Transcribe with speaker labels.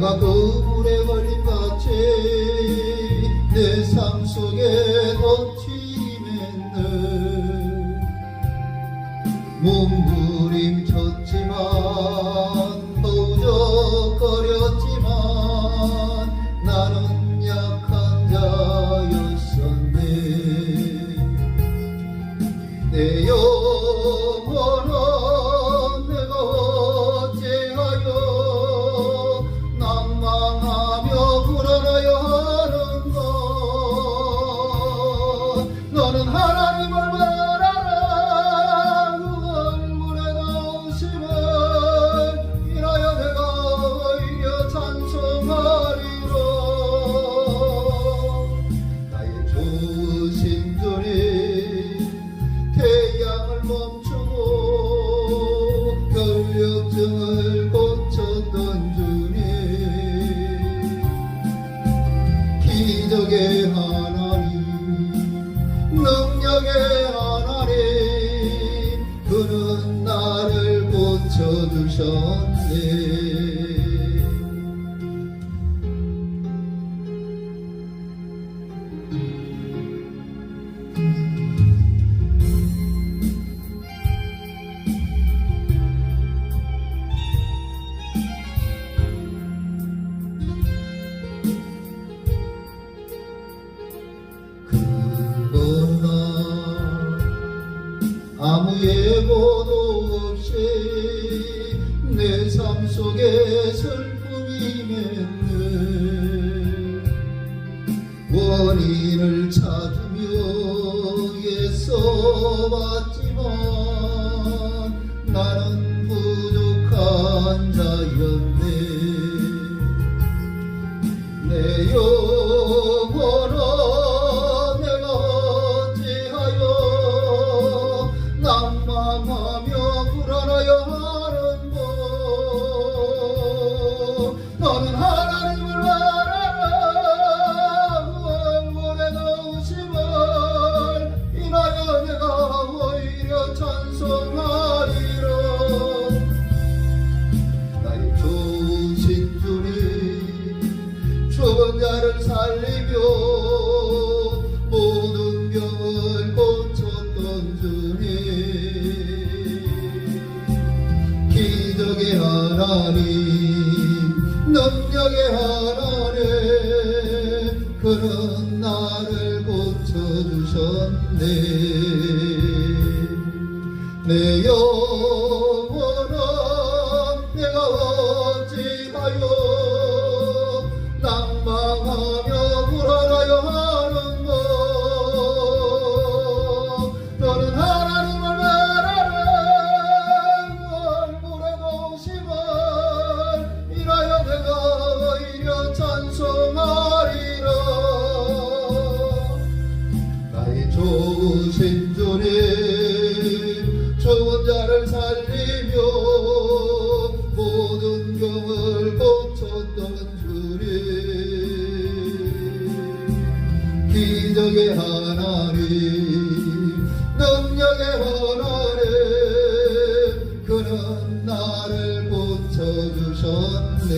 Speaker 1: 그물에 걸린 같이 내 삶 속에 덮치맨늘 몸부림 결력증을 고쳤던 주님. 기적의 하나님 능력의 하나님 그는 나를 고쳐주셨네 맺는 원인을 찾으며 애써봤지만 나는 찬송하리라 나의 주신 주님 죽은 자를 살리며 모든 병을 고쳤던 주님. 기적의 하나님 능력의 하나님 그는 나를 고쳐주셨네 내 영혼은 내가 어찌하여 낭망하며 불안하여 하는가 너는 하나님을 바라라 보심을 인하여 내가 오히려 찬송하리라. 나의 좋으신 기적의 하나님 능력의 하나님 그는 나를 고쳐주셨네